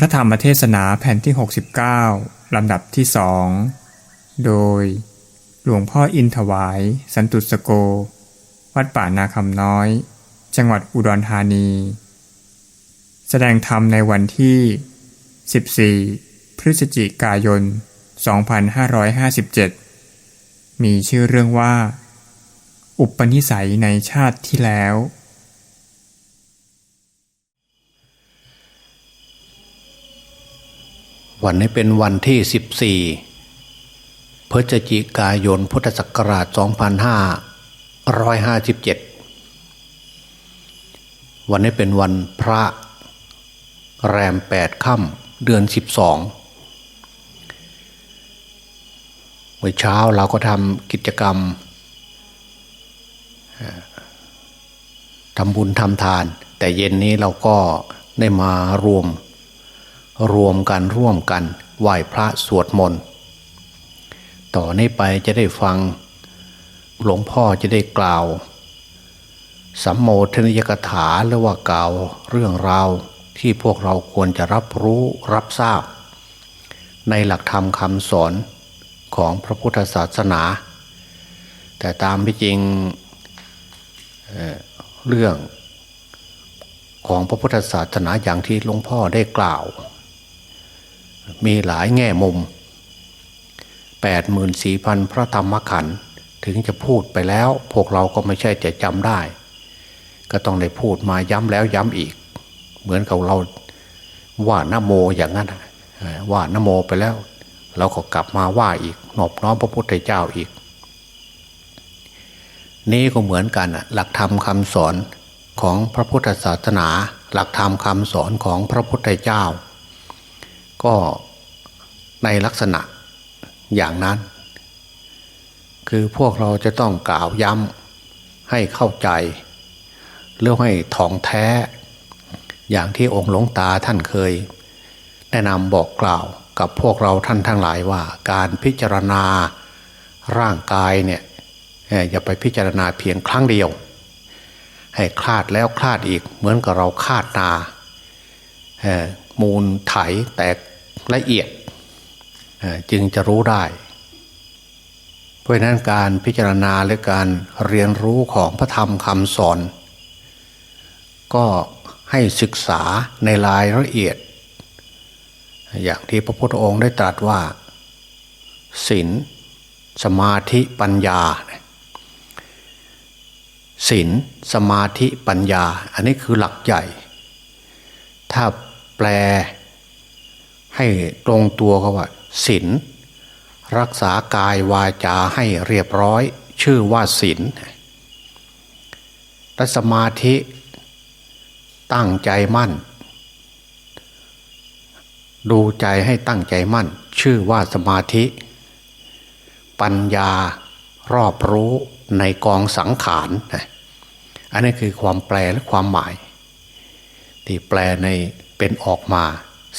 พระธรรมเทศนาแผ่นที่ 69 ลำดับที่สองโดย หลวงพ่ออินถวาย สันตุสโก วัดป่านาคำน้อย จังหวัดอุดรธานี แสดงธรรมในวันที่ 14 พฤศจิกายน 2557 มีชื่อเรื่องว่า อุปนิสัยในชาติที่แล้ว วันนี้เป็นวันที่ 14 พฤศจิกายนพุทธศักราช 2557 วันนี้เป็นวันพระแรม 8 ค่ำเดือน 12 เมื่อเช้าเราก็ทำกิจกรรมทำบุญทำทาน แต่เย็นนี้เราก็ได้มารวม รวมกันร่วมกันไหว้พระสวดมนต์ต่อนนี้ไปจะได้ฟัง หลวงพ่อจะได้กล่าว สัมโมทนิยกถาหรือว่ากล่าวเรื่องราวที่พวกเราควรจะรับรู้รับทราบ ในหลักธรรมคำสอนของพระพุทธศาสนา แต่ตามที่จริงเเรื่องของพระพุทธศาสนาอย่างที่หลวงพ่อได้กล่าว มีหลายแง่มุม 84,000 พระธรรมขันธ์ถึงจะพูดไปแล้ว พวกเราก็ไม่ใช่จะจำได้ ก็ต้องได้พูดมาย้ำแล้วย้ำอีก เหมือนกับเราว่านโมอย่างนั้นน่ะเอ่อว่านโมไปแล้ว เราก็กลับมาว่าอีกนอบน้อมพระพุทธเจ้าอีก นี่ก็เหมือนกันน่ะหลักธรรมคำสอนของพระพุทธศาสนา หลักธรรมคำสอนของพระพุทธเจ้า ก็ในลักษณะอย่างนั้น คือพวกเราจะต้องกล่าวย้ำให้เข้าใจเรื่องให้ถ่องแท้ อย่างที่องค์หลวงตาท่านเคย แนะนำบอกกล่าวกับพวกเราท่านทั้งหลายว่า การพิจารณาร่างกายเนี่ยอย่าไปพิจารณาเพียงครั้งเดียว ให้คลาดแล้วคลาดอีกเหมือนกับเราคาดนา มูลไถแตก ละเอียดจึงจะรู้ได้ เพราะนั้นการพิจารณาและการเรียนรู้ของพระธรรมคำสอน ก็ให้ศึกษาในรายละเอียด อย่างที่พระพุทธองค์ได้ตรัสว่าศีลสมาธิปัญญาศีลสมาธิปัญญา อันนี้คือหลักใหญ่ ถ้าแปล ให้ตรงตัวก็ว่าศีลรักษากายวาจาให้เรียบร้อย ชื่อว่าศีลและสมาธิตั้งใจมั่น ดูใจให้ตั้งใจมั่น ชื่อว่าสมาธิ ปัญญารอบรู้ในกองสังขารอันนี้คือความแปลและความหมาย ที่แปลในเป็นออกมา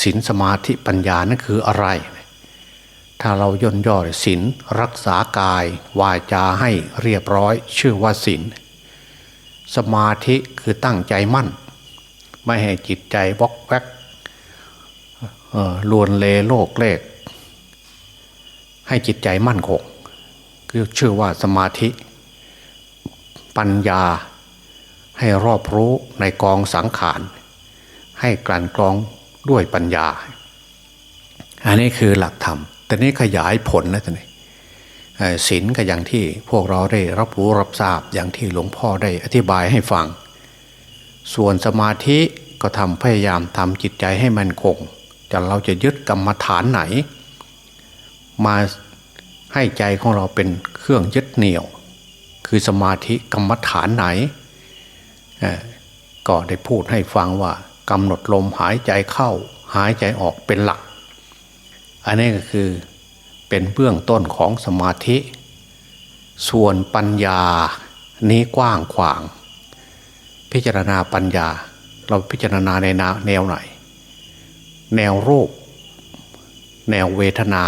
ศีลสมาธิปัญญานั่นคืออะไร ถ้าเราย่นย่อศีลรักษากาย วาจาให้เรียบร้อย ชื่อว่าศีลสมาธิคือตั้งใจมั่น ไม่ให้จิตใจวอกแวกลวนเลโลกเลก ให้จิตใจมั่นคงคือชื่อว่าสมาธิ ปัญญาให้รอบรู้ในกองสังขาร ให้กลั่นกรอง ด้วยปัญญา อันนี้คือหลักธรรม แต่นี้ขยายผลนะท่านศีลก็อย่างที่พวกเราได้รับรู้รับทราบอย่างที่หลวงพ่อได้อธิบายให้ฟัง ส่วนสมาธิก็ทำพยายามทำจิตใจให้มันคงจะเราจะยึดกรรมฐานไหน มาให้ใจของเราเป็นเครื่องยึดเหนี่ยว คือสมาธิกรรมฐานไหนก็ได้พูดให้ฟังว่า กำหนดลมหายใจเข้า หายใจออกเป็นหลัก อันนี้ก็คือเป็นเบื้องต้นของสมาธิ ส่วนปัญญานี้กว้างขวาง พิจารณาปัญญา เราพิจารณาในแนวไหน แนวรูป แนวเวทนา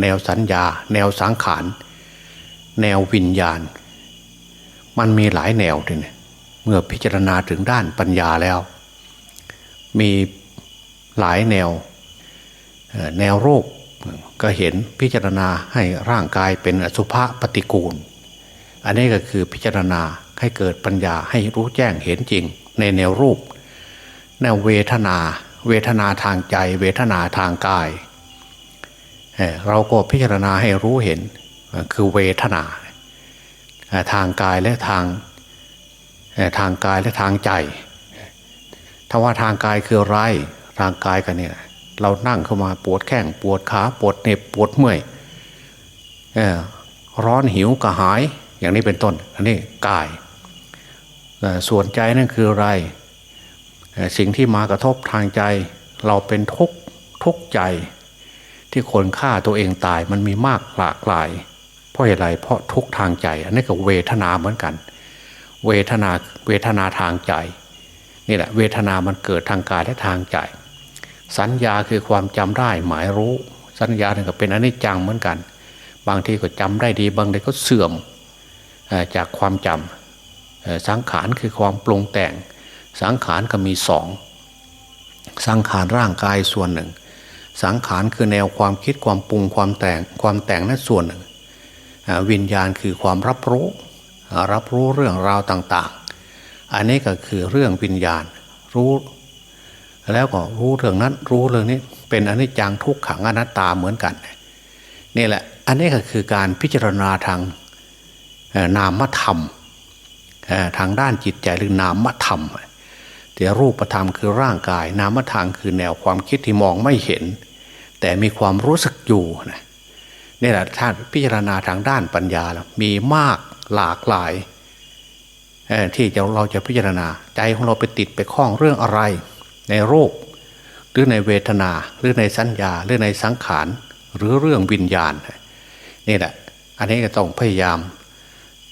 แนวสัญญา แนวสังขาร แนววิญญาณ มันมีหลายแนวด้วยเนี่ยเมื่อพิจารณาถึงด้านปัญญาแล้ว มีหลายแนว แนวรูปก็เห็นพิจารณาให้ร่างกายเป็นอสุภะปฏิกูล อันนี้ก็คือพิจารณาให้เกิดปัญญาให้รู้แจ้งเห็นจริง ในแนวรูป แนวเวทนา เวทนาทางใจ เวทนาทางกาย เราก็พิจารณาให้รู้เห็นคือเวทนา ทางกายและทางทางกายและทางใจ ถ้าว่าทางกายคืออะไรทางกายกันเนี่ยเรานั่งเข้ามาปวดแข้งปวดขาปวดเน็บปวดเมื่อยร้อนหิวกระหายอย่างนี้เป็นต้น อันนี้กายส่วนใจนั่นคืออะไรสิ่งที่มากระทบทางใจ เราเป็นทุกทุกใจ ที่คนฆ่าตัวเองตายมันมีมากหลากหลาย เพราะอะไรเพราะทุกทางใจ อันนี้ก็เวทนาเหมือนกัน เวทนาเวทนาทางใจ นี่แหละเวทนามันเกิดทางกายและทางใจ สัญญาคือความจำได้หมายรู้ สัญญาเนี่ยก็เป็นอนิจจังเหมือนกัน บางทีก็จำได้ดี บางทีก็เสื่อมจากความจำสังขารคือความปรุงแต่ง สังขารก็มีสองสังขารร่างกายส่วนหนึ่ง สังขารคือแนวความคิดความปรุงความแต่งความแต่งนั้นส่วนหนึ่งวิญญาณคือความรับรู้ รับรู้เรื่องราวต่างๆ อันนี้ก็คือเรื่องวิญญาณรู้ แล้วก็รู้เรื่องนั้น รู้เรื่องนี้ เป็นอนิจจังทุกขังอนัตตาเหมือนกันนี่แหละ อันนี้ก็คือการพิจารณาทางนามธรรมทางด้านจิตใจหรือนามธรรมแต่รูปธรรมคือร่างกาย นามธรรมคือแนวความคิดที่มองไม่เห็น แต่มีความรู้สึกอยู่นะนี่แหละท่านพิจารณาทางด้านปัญญาแล้วมีมากหลากหลาย ที่เราจะพิจารณา ใจของเราไปติดไปคล้องเรื่องอะไร ในโรคหรือในเวทนา หรือในสัญญา หรือในสังขารหรือเรื่องวิญญาณนี่แหละ อันนี้ก็ต้องพยายาม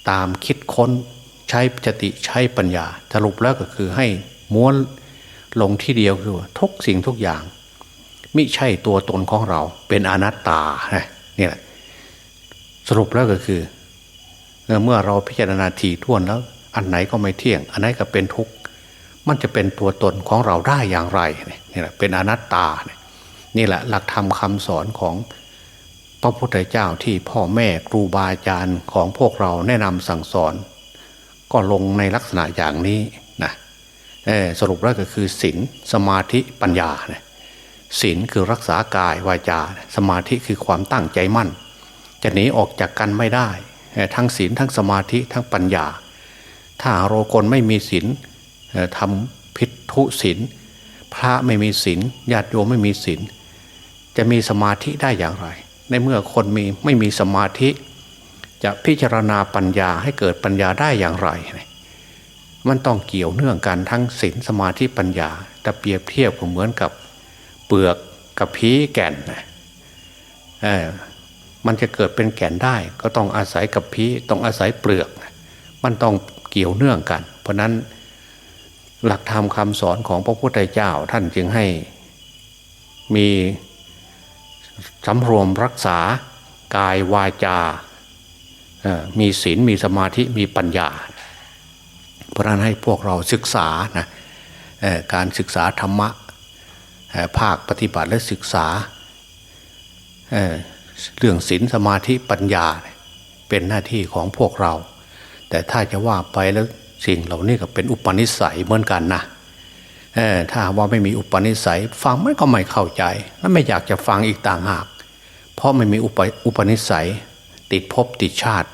ตามคิดค้นใช้สติใช้ปัญญา สรุปแล้วก็คือให้ม้วนลงที่เดียวคือทุกสิ่งทุกอย่างไม่ใช่ตัวตนของเราเป็นอนัตตาเนี่ยสรุปแล้วก็คือ เมื่อเราพิจารณาทีท่วนแล้ว อันไหนก็ไม่เที่ยง อันไหนก็เป็นทุกข์มันจะเป็นตัวตนของเราได้อย่างไรนี่แหละเป็นอนัตตานี่แหละหลักธรรมคาสอนของพระพุทธเจ้าที่พ่อแม่ครูบาอาจารย์ของพวกเราแนะนำสั่งสอน ก็ลงในลักษณะอย่างนี้นะสรุปแล้วก็คือศีลสมาธิปัญญาศีลคือรักษากายวาจา สมาธิคือความตั้งใจมั่น จะหนีออกจากกันไม่ได้ ทั้งศีลทั้งสมาธิทั้งปัญญา ถ้าโรคนไม่มีศีลทำพิทุศีลพระไม่มีศีลญาติโยมไม่มีศีลจะมีสมาธิได้อย่างไร ในเมื่อคนมีไม่มีสมาธิ จะพิจารณาปัญญาให้เกิดปัญญาได้อย่างไร มันต้องเกี่ยวเนื่องกันทั้งศีลสมาธิปัญญา แต่เปรียบเทียบก็เหมือนกับเปลือกกับพีแก่นเออมันจะเกิดเป็นแก่นได้ ก็ต้องอาศัยกับพีต้องอาศัยเปลือก มันต้อง เกี่ยวเนื่องกัน เพราะนั้นหลักธรรมคำสอนของพระพุทธเจ้าท่านจึงให้มีสำรวมรักษากายวาจา มีศีล มีสมาธิ มีปัญญา เพราะนั้นให้พวกเราศึกษานะการศึกษาธรรมะภาคปฏิบัติและศึกษาเเรื่องศีลสมาธิปัญญาเป็นหน้าที่ของพวกเรา แต่ถ้าจะว่าไปแล้วสิ่งเหล่านี้ก็เป็นอุปนิสัยเหมือนกันนะถ้าว่าไม่มีอุปนิสัย ฟังมันก็ไม่เข้าใจ และไม่อยากจะฟังอีกต่างหาก เพราะไม่มีอุปอุปนิสัย ติดภพติดชาติ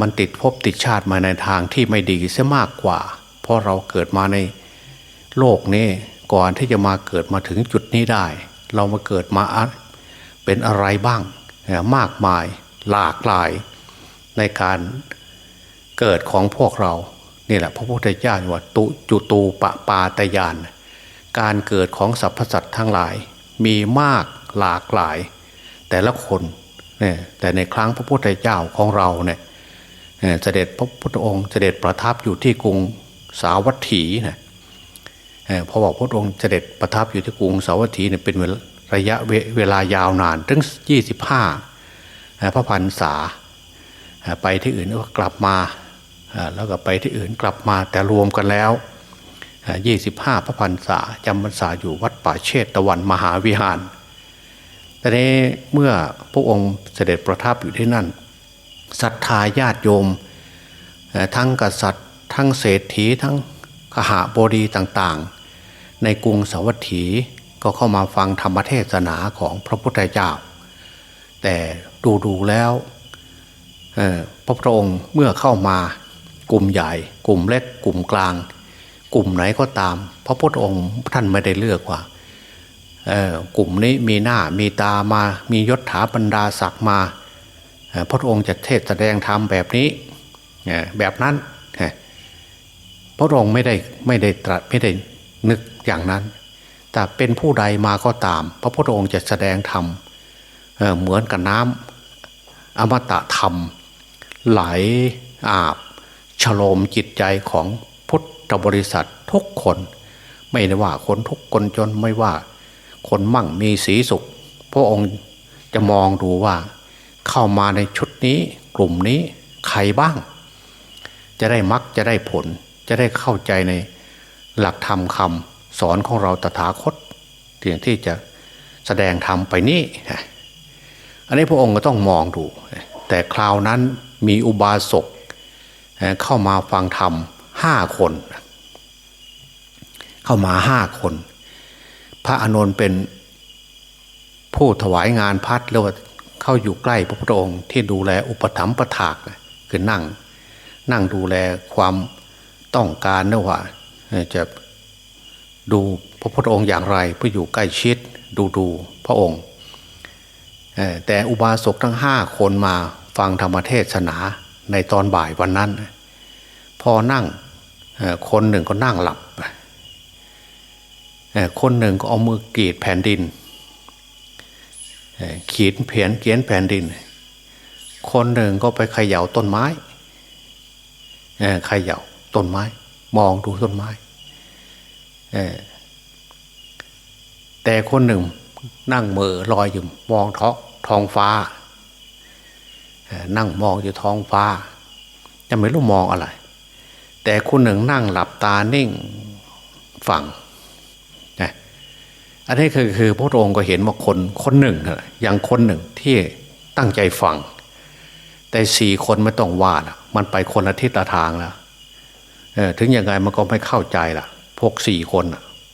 มันติดภพติดชาติมาในทางที่ไม่ดีเสียมากกว่า เพราะเราเกิดมาในโลกนี้ก่อนที่จะมาเกิดมาถึงจุดนี้ได้ เรามาเกิดมาเป็นอะไรบ้างมากมายหลากหลายในการ เกิดของพวกเรานี่แหละพระพุทธเจ้าว่าตุจุตูปปาตยาน การเกิดของสรรพสัตว์ทั้งหลาย มีมากหลากหลาย แต่ละคนเนี่ยแต่ในครั้งพระพุทธเจ้าของเราเนี่ยเสด็จพระพุทธองค์เสด็จประทับอยู่ที่กรุงสาวัตถีนะพอบอกพระองค์เสด็จประทับอยู่ที่กรุงสาวัตถีเนี่ยเป็นระยะเวลายาวนานถึงยี่สิบห้าพระพันษาไปที่อื่นก็กลับมา แล้วก็ไปที่อื่นกลับมาแต่รวมกันแล้วยี่สิบห้าพระพันษาจำพรรษาอยู่วัดป่าเชตตะวันมหาวิหารแต่นี้เมื่อพระองค์เสด็จประทับอยู่ที่นั่นศรัทธาญาติโยม ทั้งกษัตริย์ ทั้งเศรษฐีทั้งขหาบดีต่างๆ ในกรุงสาวัตถีก็เข้ามาฟังธรรมเทศนาของพระพุทธเจ้า แต่ดูดูๆแล้วพระพุทธองค์เมื่อเข้ามา กลุ่มใหญ่ กลุ่มเล็ก กลุ่มกลาง กลุ่มไหนก็ตาม พระพุทธองค์ท่านไม่ได้เลือกว่ากลุ่มนี้มีหน้ามีตามา มียศถาบรรดาศักดิ์มา พระองค์จะเทศแสดงธรรมแบบนี้แบบนั้น พระองค์ไม่ได้ไม่ได้ตรัสไม่ได้นึกอย่างนั้น แต่เป็นผู้ใดมาก็ตาม พระพุทธองค์จะแสดงธรรมเอ่อเหมือนกับน้ำอมตะธรรม ไหลอาบ ฉโลมจิตใจของพุทธบริษัททุกคน ไม่ได้ว่าคนทุกคนจนไม่ว่า คนมั่งมีสีสุข พระองค์จะมองดูว่า เข้ามาในชุดนี้กลุ่มนี้ใครบ้าง จะได้มักจะได้ผล จะได้เข้าใจในหลักธรรมคำสอนของเราตถาคตเที่ยงที่จะแสดงธรรมไปนี้อันนี้พระองค์ก็ต้องมองดู แต่คราวนั้นมีอุบาสก เข้ามาฟังธรรมห้าคน เข้ามาห้าคน พระอานนท์เป็นผู้ถวายงานพัดแล้วาเข้าอยู่ใกล้พระพุทธองค์ที่ดูแลอุปถัมภ์ประถากคือนั่ง นั่งดูแลความต้องการนะว่าจะดูพระพุทธองค์อย่างไรเพื่ออยู่ใกล้ชิดดูดูพระองค์แต่อุบาสกทั้งห้าคนมาฟังธรรมเทศนา ในตอนบ่ายวันนั้น พอนั่งคนหนึ่งก็นั่งหลับ คนหนึ่งก็เอามือกรีดแผ่นดินเขีดเพียนเขียนแผ่นดิน คนหนึ่งก็ไปเขย่าต้นไม้เขย่าต้นไม้ มองดูต้นไม้แต่คนหนึ่งนั่งเม่อลอยอยู่มองท้องท้องฟ้า นั่งมองอยู่ท้องฟ้า จะไม่รู้มองอะไร แต่คนหนึ่งนั่งหลับตานิ่งฟังนะอันนี้คือคือพระองค์ก็เห็นว่าคนคนหนึ่งอย่างคนหนึ่งที่ตั้งใจฟัง แต่สี่คนไม่ต้องว่านะมันไปคนละทิศละทางแล้วถึงยังไงมันก็ไม่เข้าใจล่ะ พวกสี่คน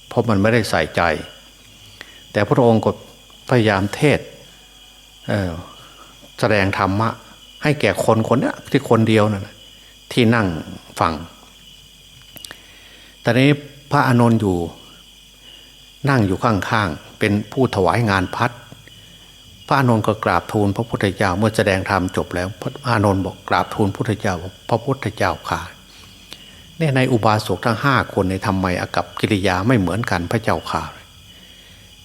เพราะมันไม่ได้ใส่ใจ แต่พระองค์ก็พยายามเทศเแสดงธรรมะ ให้แก่คนคนนี้ที่คนเดียวนั่นน่ะที่นั่งฟังตอนนี้พระอานนท์อยู่ นั่งอยู่ข้างๆเป็นผู้ถวายงานพัดพระอานนท์ก็กราบทูลพระพุทธเจ้าเมื่อแสดงธรรมจบแล้ว พระอานนท์บอกกราบทูลพระพุทธเจ้าบอกพระพุทธเจ้าค่ะเนี่ยในอุบาสกทั้งห้าคนในทำไมอากับกิริยาไม่เหมือนกันพระเจ้าค่ะ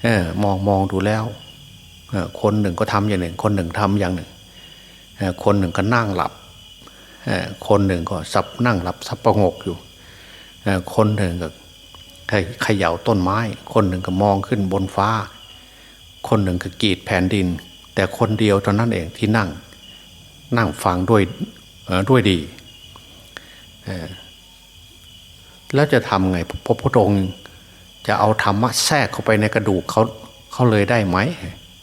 เออมองมองดูแล้วคนหนึ่งก็ทำอย่างหนึ่ง คนหนึ่งทำอย่างหนึ่ง คนหนึ่งก็นั่งหลับคนหนึ่งก็สับนั่งหลับสับประงกอยู่คนหนึ่งก็เขย่าต้นไม้ คนหนึ่งก็มองขึ้นบนฟ้า คนหนึ่งก็กรีดแผ่นดิน แต่คนเดียวเท่านั้นเองที่นั่ง นั่งฟังด้วยด้วยดี แล้วจะทำไงพระพุทธองค์จะเอาธรรมะแทรกเข้าไปในกระดูกเขาเขาเลยได้ไหม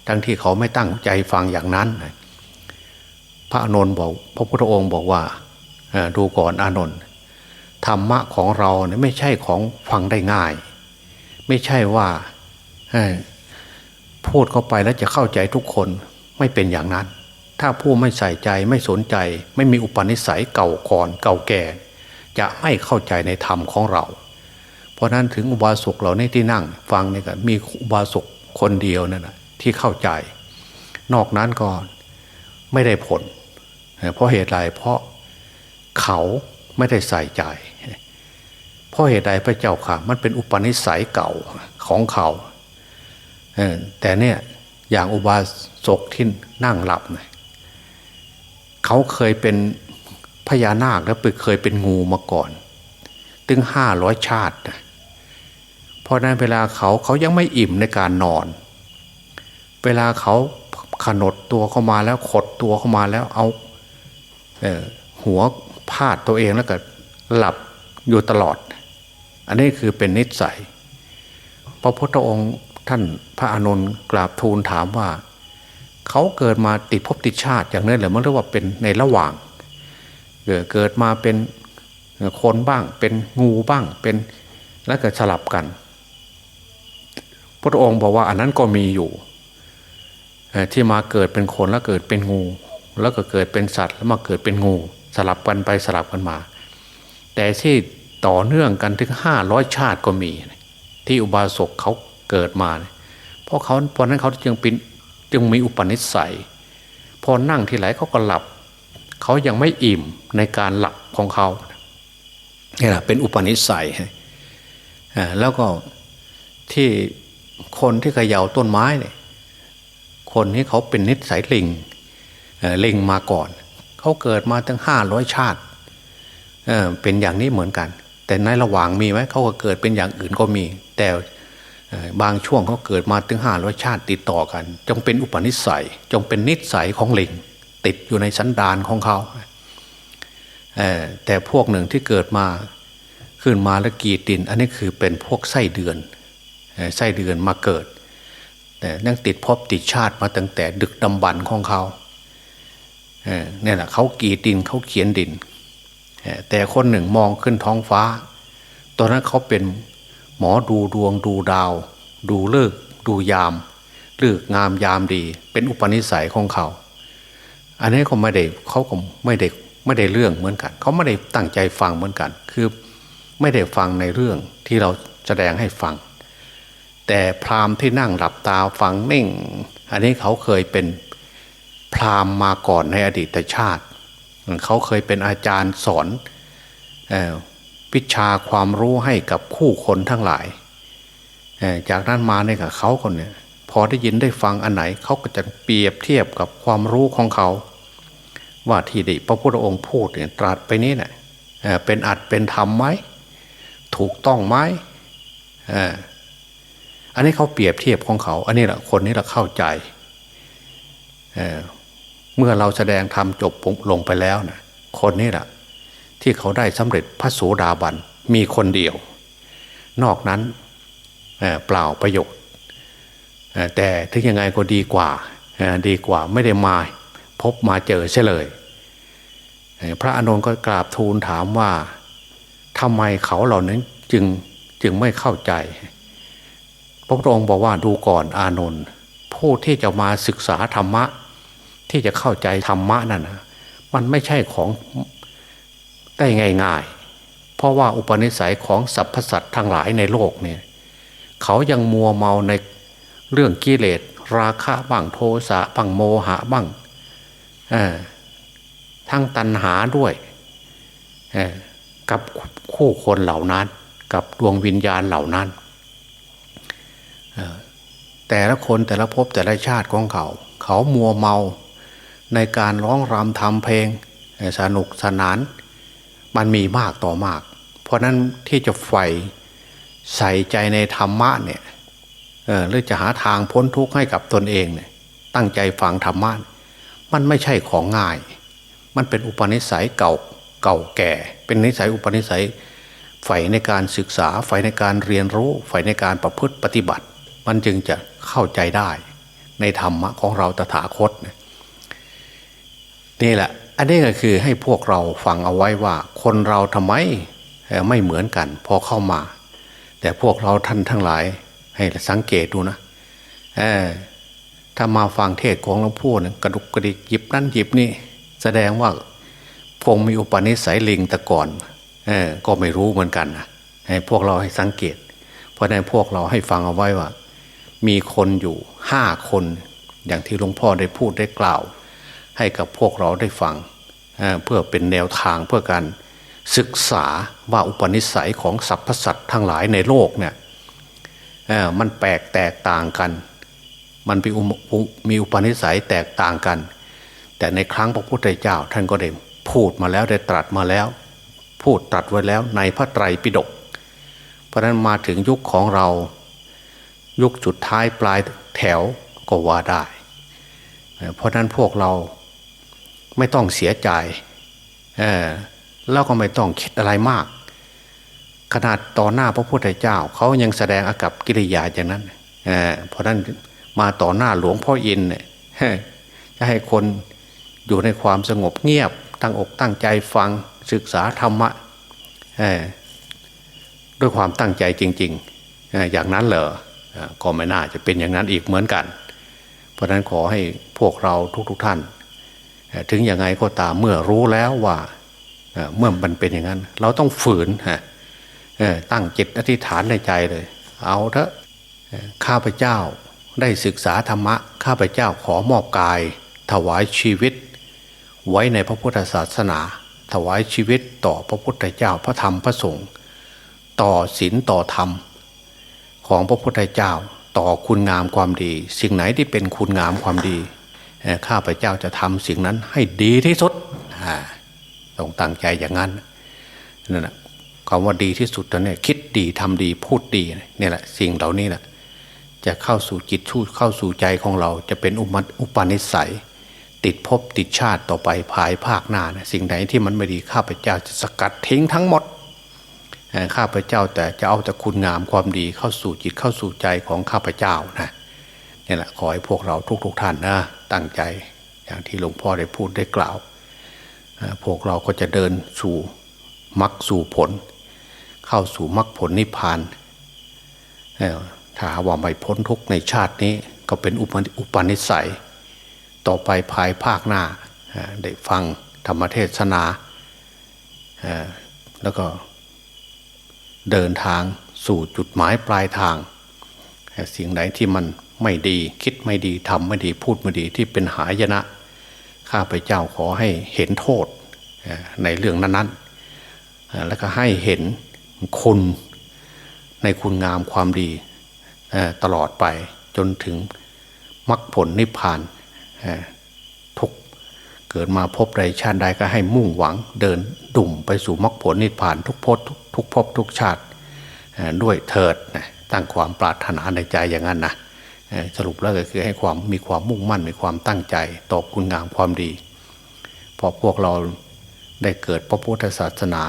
ทั้งที่เขาไม่ตั้งใจฟังอย่างนั้น พระอานนท์บอก พระพุทธองค์บอกว่าดูก่อนอานนท์ธรรมะของเราเนี่ยไม่ใช่ของฟังได้ง่าย ไม่ใช่ว่าพูดเข้าไปแล้วจะเข้าใจทุกคนไม่เป็นอย่างนั้น ถ้าผู้ไม่ใส่ใจไม่สนใจ ไม่มีอุปนิสัยเก่าก่อนเก่าแก่ จะไม่เข้าใจในธรรมของเรา เพราะนั้นถึงอุบาสกเหล่านี้ที่นั่ง ฟังนี่ก็มีอุบาสกคนเดียวนั่นนะที่เข้าใจ นอกนั้นก็ไม่ได้ผล เพราะเหตุไรเพราะเขาไม่ได้ใส่ใจ เพราะเหตุใดพระเจ้าค่ะ มันเป็นอุปนิสัยเก่าของเขาแต่เนี่ยอย่างอุบาสกที่นั่งหลับเนี่ยเขาเคยเป็นพญานาคแล้วเคยเป็นงูมาก่อน ถึงห้าร้อยชาติ เพราะนั้นเวลาเขาเขายังไม่อิ่มในการนอน เวลาเขาขนดตัวเข้ามาแล้วขดตัวเข้ามาแล้วเอา หัวพาดตัวเองแล้วก็หลับอยู่ตลอด อันนี้คือเป็นนิสัย พระพุทธองค์ท่านพระอานนท์กราบทูลถามว่า เขาเกิดมาติดภพติดชาติอย่างนั้นแหละมันเรียกว่าเป็นในระหว่าง เกิดมาเป็นคนบ้าง เป็นงูบ้างเป็นแล้วก็สลับกัน พระองค์บอกว่าอันนั้นก็มีอยู่ที่มาเกิดเป็นคนแล้วเกิดเป็นงู แล้วก็เกิดเป็นสัตว์ แล้วมาเกิดเป็นงู สลับกันไปสลับกันมา แต่ที่ต่อเนื่องกันถึงห้าร้อยชาติก็มี ที่อุบาสกเขาเกิดมาเนี่ยเพราะเขาเพราะนั้นเขาจึงเป็นจึงมีอุปนิสัย พอนั่งที่ไรเขาก็หลับ เขายังไม่อิ่มในการหลับของเขานี่แหละเป็นอุปนิสัยแล้วก็ที่คนที่เขย่าต้นไม้เนี่ยคนที่เขาเป็นนิสัยลิง เอ่อลิงมาก่อน เขาเกิดมาตั้งห้าร้อยชาติเเป็นอย่างนี้เหมือนกัน แต่ในระหว่างมีไหมเขาก็เกิดเป็นอย่างอื่นก็มี แต่บางช่วงเขาเกิดมาถึงห้าร้อยชาติติดต่อกัน จงเป็นอุปนิสัย จงเป็นนิสัยของลิงติดอยู่ในสันดานของเขาแต่พวกหนึ่งที่เกิดมาขึ้นมาแล้วกีดดิน อันนี้คือเป็นพวกไส้เดือนไส้เดือนมาเกิดแต่ยังติดภพติดชาติมาตั้งแต่ดึกดำบรรของเขา เนี่ยแหละเขากีดดินเขาเขียนดิน แต่คนหนึ่งมองขึ้นท้องฟ้า ตอนนั้นเขาเป็นหมอดูดวงดูดาว ดูเลิกษ์ดูยามเลิกษ์งามยามดี เป็นอุปนิสัยของเขา อันนี้เขาไม่ได้เขาก็ไม่ได้ไม่ได้เรื่องเหมือนกัน เขาไม่ได้ตั้งใจฟังเหมือนกัน คือไม่ได้ฟังในเรื่องที่เราแสดงให้ฟัง แต่พราหมณ์ที่นั่งหลับตาฟังนิ่ง อันนี้เขาเคยเป็น พราหมณ์มาก่อนในอดีตชาติ เขาเคยเป็นอาจารย์สอนวิชาความรู้ให้กับคู่คนทั้งหลาย จากนั้นมาเนี่ยเขาคนเนี่ยพอได้ยินได้ฟังอันไหนเขาก็จะเปรียบเทียบกับความรู้ของเขา ว่าที่ดีพระพุทธองค์พูดเนี่ยตรัสไปนี้เนะ่ยเป็นอัดเป็นธรรมไหมถูกต้องไหมอันนี้เขาเปรียบเทียบของเขา อันนี้แหละคนนี้เราเข้าใจ เมื่อเราแสดงธรรมจบลงไปแล้วนะคนนี้แหละที่เขาได้สำเร็จพระโสดาบันมีคนเดียว นอกนั้นเเปล่าประโยชน์แต่ถึงยังไงก็ดีกว่าดีกว่าไม่ได้มาพบมาเจอเฉลยเพระอานนท์ก็กราบทูลถามว่าทำไมเขาเหล่านั้นจึงจึงไม่เข้าใจ พระองค์บอกว่าดูก่อนอานนท์ผู้ที่จะมาศึกษาธรรมะ ที่จะเข้าใจธรรมะนั่นนะมันไม่ใช่ของได้ง่ายๆ เพราะว่าอุปนิสัยของสรรพสัตว์ทั้งหลายในโลกเนี่ยเขายังมัวเมาในเรื่องกิเลสราคะบ้างโทสะบ้างโมหะบ้างทั้งตัณหาด้วยกับคู่คนเหล่านั้น กับดวงวิญญาณเหล่านั้นแต่ละคนแต่ละภพแต่ละชาติของเขา เขามัวเมา ในการร้องรำทำเพลงสนุกสนาน มันมีมากต่อมาก เพราะนั้นที่จะใฝ่ใส่ใจในธรรมะเนี่ยเออหรือจะหาทางพ้นทุกข์ให้กับตนเองเนี่ยตั้งใจฟังธรรมะมันไม่ใช่ของง่าย มันเป็นอุปนิสัยเก่าเก่าแก่ เป็นนิสัยอุปนิสัยใฝ่ในการศึกษาใฝ่ในการเรียนรู้ใฝ่ในการประพฤติปฏิบัติ มันจึงจะเข้าใจได้ในธรรมะของเราตถาคตเนี่ย นี่แหละ อันนี้ก็คือให้พวกเราฟังเอาไว้ว่า คนเราทำไมไม่เหมือนกัน พอเข้ามา แต่พวกเราท่านทั้งหลาย ให้สังเกตดูนะถ้ามาฟังเทศของหลวงพ่อเนี่ยกระดุกกระดิกหยิบนั่นหยิบนี่ แสดงว่าคงมีอุปนิสัยลิงแต่ก่อนออก็ไม่รู้เหมือนกันนะให้พวกเราให้สังเกต เพราะนั้นพวกเราให้ฟังเอาไว้ว่า มีคนอยู่ห้าคน อย่างที่หลวงพ่อได้พูดได้กล่าว ให้กับพวกเราได้ฟังเพื่อเป็นแนวทางเพื่อการศึกษาว่าอุปนิสัยของสรรพสัตว์ทั้งหลายในโลกเนี่ยมันแปลกแตกต่างกัน มันมีมีอุปนิสัยแตกต่างกัน แต่ในครั้งพระพุทธเจ้าท่านก็ได้พูดมาแล้วได้ตรัสมาแล้ว พูดตรัสไว้แล้วในพระไตรปิฎกเพราะนั้นมาถึงยุคของเรา ยุคจุดท้ายปลายแถวก็ว่าได้ เพราะนั้นพวกเรา ไม่ต้องเสียใจเออแล้วก็ไม่ต้องคิดอะไรมาก ขนาดต่อหน้าพระพุทธเจ้า เขายังแสดงอากับกิริยาอย่างนั้นเเพราะนั้นมาต่อหน้าหลวงพ่ออินเนี่ยจะให้คนอยู่ในความสงบเงียบ ตั้งอกตั้งใจฟังศึกษาธรรมะเอ่อด้วยความตั้งใจจริงๆเอ่ออย่างนั้นเหรอก็ไม่น่าจะเป็นอย่างนั้นอีกเหมือนกัน เพราะนั้นขอให้พวกเราทุกๆทท่าน ถึงยังไงก็ตามเมื่อรู้แล้วว่าเมื่อมันเป็นอย่างนั้น เราต้องฝืนฮะตั้งจิตอธิษฐานในใจเลย เอาเถอะข้าพเจ้าได้ศึกษาธรรมะ ข้าพเจ้าขอมอบกาย ถวายชีวิต ไว้ในพระพุทธศาสนา ถวายชีวิตต่อพระพุทธเจ้าพระธรรมพระสงฆ์ต่อศีลต่อธรรม ของพระพุทธเจ้า ต่อคุณงามความดี สิ่งไหนที่เป็นคุณงามความดี ข้าพเจ้าจะทำสิ่งนั้นให้ดีที่สุดต้องตั้งใจอย่างนั้นนั่นแหละคำว่าดีที่สุดตอนนี้คิดดีทำดีพูดดีนี่แหละสิ่งเหล่านี้แหละจะเข้าสู่จิตชูเข้าสู่ใจของเราจะเป็นอุปอุปนิสัย ติดภพติดชาติต่อไปภายภาคหน้านะสิ่งไหนที่มันไม่ดีข้าพเจ้าจะสกัดทิ้งทั้งหมดข้าพเจ้าแต่จะเอาแต่คุณงามความดีเข้าสู่จิตเข้าสู่ใจของข้าพเจ้านะ นี่แหละขอให้พวกเราทุกๆทท่านนะตั้งใจอย่างที่หลวงพ่อได้พูดได้กล่าว พวกเราก็จะเดินสู่มรรคสู่ผล เข้าสู่มรรคผลนิพพานถ้าว่าไม่พ้นทุกในชาตินี้ก็เป็นอุปนิอุปนิสัย ต่อไปภายภาคหน้าได้ฟังธรรมเทศนา แล้วก็เดินทางสู่จุดหมายปลายทาง สิ่งไหนที่มัน ไม่ดี คิดไม่ดีทำไม่ดีพูดไม่ดีที่เป็นหายนะ ข้าพเจ้าขอให้เห็นโทษในเรื่องนั้นๆ แล้วก็ให้เห็นคุณในคุณงามความดีตลอดไปจนถึงมรรคผลนิพพานทุกเกิดมาพบใดชาติใดก็ให้มุ่งหวังเดินดุ่มไปสู่มรรคผลนิพพานทุกพทุกทุกภพทุกชาติด้วยเถิดนะตั้งความปรารถนาในใจอย่างนั้นนะ สรุปแล้วก็คือให้ความมีความมุ่งมั่นมีความตั้งใจต่อคุณงามความดี พอพวกเราได้เกิดพระพุทธศาสนา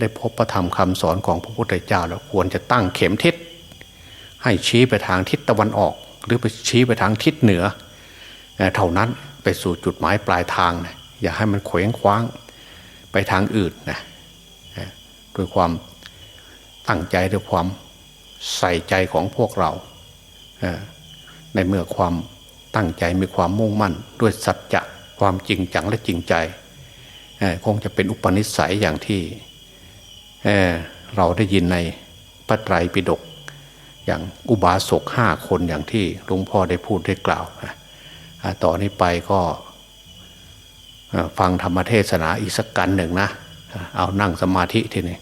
ได้พบพระธรรมคำสอนของพระพุทธเจ้าแล้วควรจะตั้งเข็มทิศ ให้ชี้ไปทางทิศตะวันออก หรือไปชี้ไปทางทิศเหนือ เท่านั้นไปสู่จุดหมายปลายทางนะอย่าให้มันเขวงคว้างไปทางอื่นนะด้วยความตั้งใจด้วยความใส่ใจของพวกเรา ในเมื่อความตั้งใจมีความมุ่งมั่น ด้วยสัจจะความจริงจังและจริงใจคงจะเป็นอุปนิสัยอย่างที่เเราได้ยินในพระไตรปิฎกอย่างอุบาสกห้าคนอย่างที่หลวงพ่อได้พูดได้กล่าวต่อนนี้ไปก็ฟังธรรมเทศนาอีกสักกันหนึ่งนะ เอานั่งสมาธิทีนี้